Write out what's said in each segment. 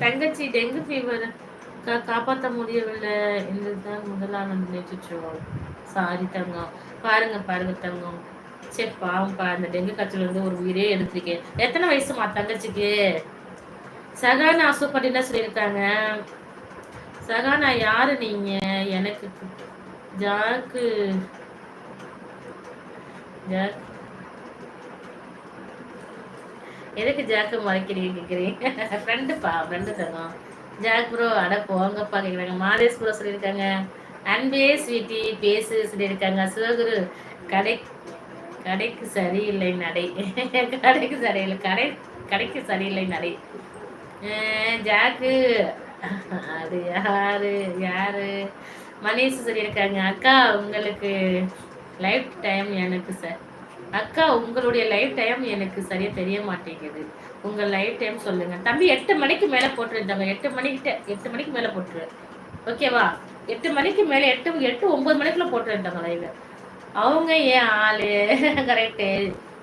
என் தங்கச்சி dengue fever கா காப்பாற்ற முடியவில்லை என்றுதான் முதலான நினைச்சுச்சோம் சாரி தங்கம். பாருங்க பாருங்க தங்கம். சரி பாவம்ப்பா இந்த டெங்கு காய்ச்சல் வந்து ஒரு உயிரே எடுத்திருக்கேன். எத்தனை வயசுமா தங்கச்சிக்கு? சகானா சூப்பர் சொல்லியிருக்காங்க. சகானா யாரு நீங்க? எனக்கு ஜாக்கு ஜாக்கு எதுக்கு ஜாக்கு மறைக்கிறீங்க கேட்குறீங்க ஃப்ரெண்டுப்பா ஃப்ரெண்டு தரும் ஜாக் ப்ரோ அட போங்கப்பா கேட்குறாங்க மாதேஷ் ப்ரோ சொல்லியிருக்காங்க. அன்பே ஸ்வீட்டி பேசு சொல்லியிருக்காங்க. சிவகுரு கடை கடைக்கு சரியில்லை நடை. கடைக்கு சரியில்லை கடை கடைக்கு சரியில்லை நடை. ஜாக்கு அது யாரு யாரு? மனிஷ் சொல்லியிருக்காங்க. அக்கா உங்களுக்கு லைஃப் டைம் எனக்கு சார் அக்கா உங்களுடைய லைஃப் டைம் எனக்கு சரியா தெரிய மாட்டேங்குது. உங்க லைஃப் டைம் சொல்லுங்க. தம்பி எட்டு மணிக்கு மேல போட்டுருந்தாங்க எட்டு மணிக்கிட்ட எட்டு மணிக்கு மேல போட்டுரு. ஓகேவா எட்டு மணிக்கு மேல எட்டு எட்டு ஒன்பது மணிக்குள்ள போட்டுருந்தாங்க லைவ் அவங்க ஏன் ஆளு? கரெக்டு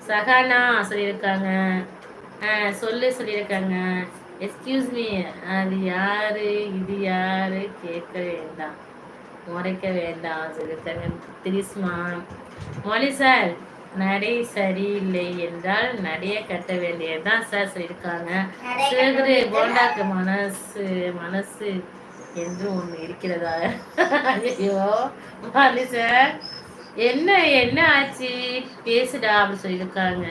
சகானா சொல்லியிருக்காங்க. சொல்லு சொல்லியிருக்காங்க. எக்ஸ்கியூஸ் மீ அது யாரு? இது யாரு? கேட்க வேண்டாம். முறைக்க வேண்டாம். சொல்லியிருக்காங்க. திரிஸ்மா மொழி சார் நடை சரியில்லை என்றால் நடைய கட்ட வேண்டியதுதான் சார் சொல்லியிருக்காங்க. சிறுகுரு போண்டாக்கு மனசு மனசு என்று ஒன்று இருக்கிறதா? ஐயோ மாலி சார் என்ன என்ன ஆச்சு? பேசுடா அப்படின்னு சொல்லியிருக்காங்க.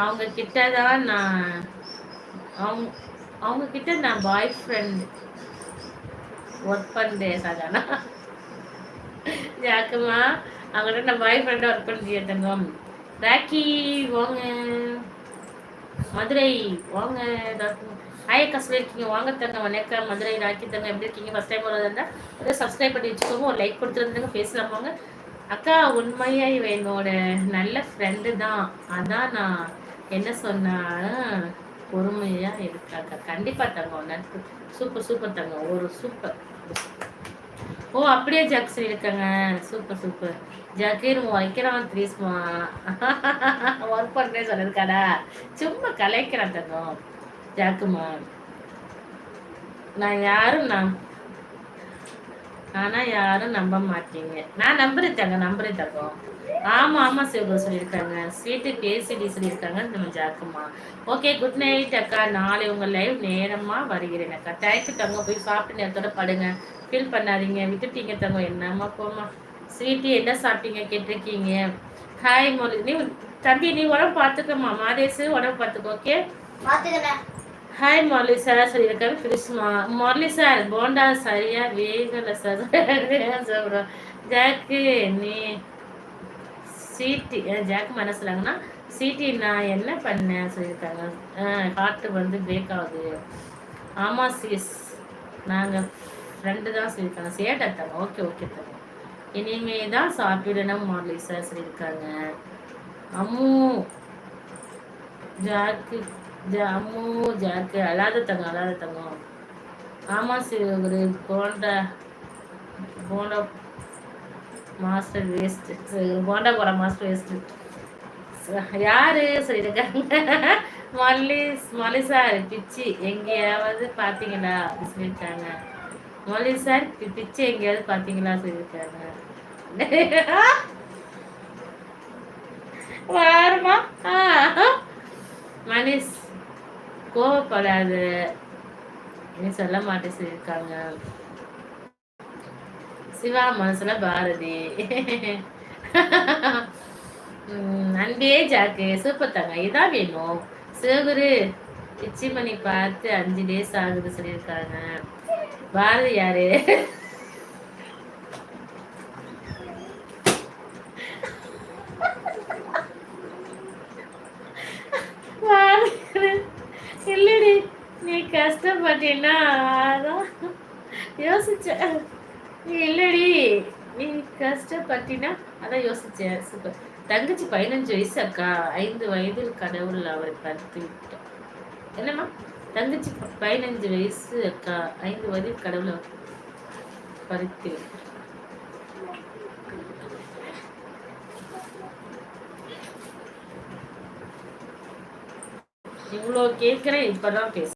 அவங்க கிட்ட தான் நான் அவங்க அவங்க கிட்ட நான் பாய் ஃப்ரெண்ட் ஒர்க் பண்ணுறேன் சாதாரண. ஜாக்குமா அவங்கள்ட்ட நான் பாய் ஃப்ரெண்டாக ஒர்க் பண்ணுறிய தங்கம் ராக்கி வாங்க. மதுரை வாங்க. ஹாய் கஷ்டம் இருக்கீங்க வாங்க தங்க வணக்கம். மதுரை ராக்கி தங்க. எப்படி இருக்கீங்க? ஃபஸ்ட் டைம் வரதா இருந்தால் அதே சப்ஸ்கிரைப் பண்ணி வச்சுக்கோங்க. ஒரு லைக் கொடுத்துருந்தாங்க பேசலாம் போங்க. அக்கா உண்மையா இவ என்னோட நல்ல ஃப்ரெண்டு தான். அதான் நான் என்ன சொன்னாலும் பொறுமையாக இருக்காக்கா கண்டிப்பாக தங்கம் நட்பு சூப்பர் சூப்பர் தங்கம் ஒரு சூப்பர் ஓ அப்படியே ஜாக் சொல்லியிருக்காங்க சூப்பர் சூப்பர். ஜாக்கீர் வைக்கிறான் த்ரீஸ்மா. ஒர்க் பண்ணுறேன் சொல்லியிருக்காடா சும்மா கலைக்கிறான் தங்கம். ஜாக்குமா. நான் யாரும் நான் ஆனால் யாரும் நம்ப மாட்டீங்க. நான் நம்புறேன் தங்க நம்புறேன் தங்கம். ஆமா ஆமா சிவகு சொல்லியிருக்காங்க. ஸ்வீட்டு பேசிடி சொல்லியிருக்காங்க நம்ம ஜாக்குமா ஓகே குட் நைட் அக்கா. நாளை உங்க லைவ் நேரமா வருகிறேன் அக்கா. தேங்க்யூ தங்க போய் சாப்பிட்டு நேரத்தோட படுங்க. ஃபீல் பண்ணாதீங்க. விட்டுட்டீங்க தங்க என்னம்மா போமா ஸ்வீட்டி என்ன சாப்பிட்டீங்க? கேட்டிருக்கீங்க. ஹாய் மொழி நீ தம்பி நீ உடம்பு பார்த்துக்கம்மா. மாதேசு உடம்பு பார்த்துக்கோ ஓகே ஹாய் முரளி சார் சொல்லியிருக்காரு கிருஷ்மா முரளி சார் போண்டா சரியா வேகலை சார் ஜாக்கு நீ சீட்டி ஜாக்கு மனசுலாங்கன்னா சீட்டி நான் என்ன பண்ணேன் சொல்லியிருக்காங்க. ஹார்ட் வந்து பிரேக் ஆகுது. ஆமாம் சிஸ் நாங்கள் ஃப்ரெண்டு தான் சொல்லியிருக்காங்க. சேட்டை தரோம் ஓகே ஓகே தரோம் இனிமே தான் சாப்பிடணும் மாடலி சார் சொல்லியிருக்காங்க. அம்மு ஜாக்கு அம்மு ஜாக்கு அழாத தங்கம் அழாத தங்கம். ஆமாம் சரி ஒரு போண்டா போண்டா மாஸ்டர் வேஸ்ட் போண்டா போட மாஸ்டர் வேஸ்ட் யாரு சொல்லியிருக்காங்க மல்லி மல்லி சார் பிச்சு எங்கேயாவது பார்த்தீங்களா சொல்லியிருக்காங்க மல்லி சார் பிச்சு எங்கேயாவது பார்த்தீங்களா சொல்லியிருக்காங்க வாரமா மனிஷ் கோவப்படாது நீ சொல்ல மாட்டேன் சொல்லியிருக்காங்க சிவா மனசுல பாரதி அன்பே ஜாக்கு சூப்பர் தாங்க. இதான் வேணும். சிவகுரு பிச்சிமணி பார்த்து அஞ்சு டேஸ் ஆகுது சொல்லியிருக்காங்க. பாரதி யாரு? இல்லடி நீ கஷ்டப்பட்டீன்னா அதான் யோசிச்சேன். இல்லடி. நீ கஷ்டப்பட்டினா அதான் யோசிச்சேன். சூப்பர். தங்கச்சி பதினஞ்சு வயசு அக்கா. ஐந்து வயதில் கடவுள் அவரை பறித்து விட்டார். என்னம்மா? தங்கச்சி பதினஞ்சு வயசு அக்கா. ஐந்து வயதில் கடவுள் பறித்து இவ்வளோ கேட்குறேன் இப்போ தான் பேச.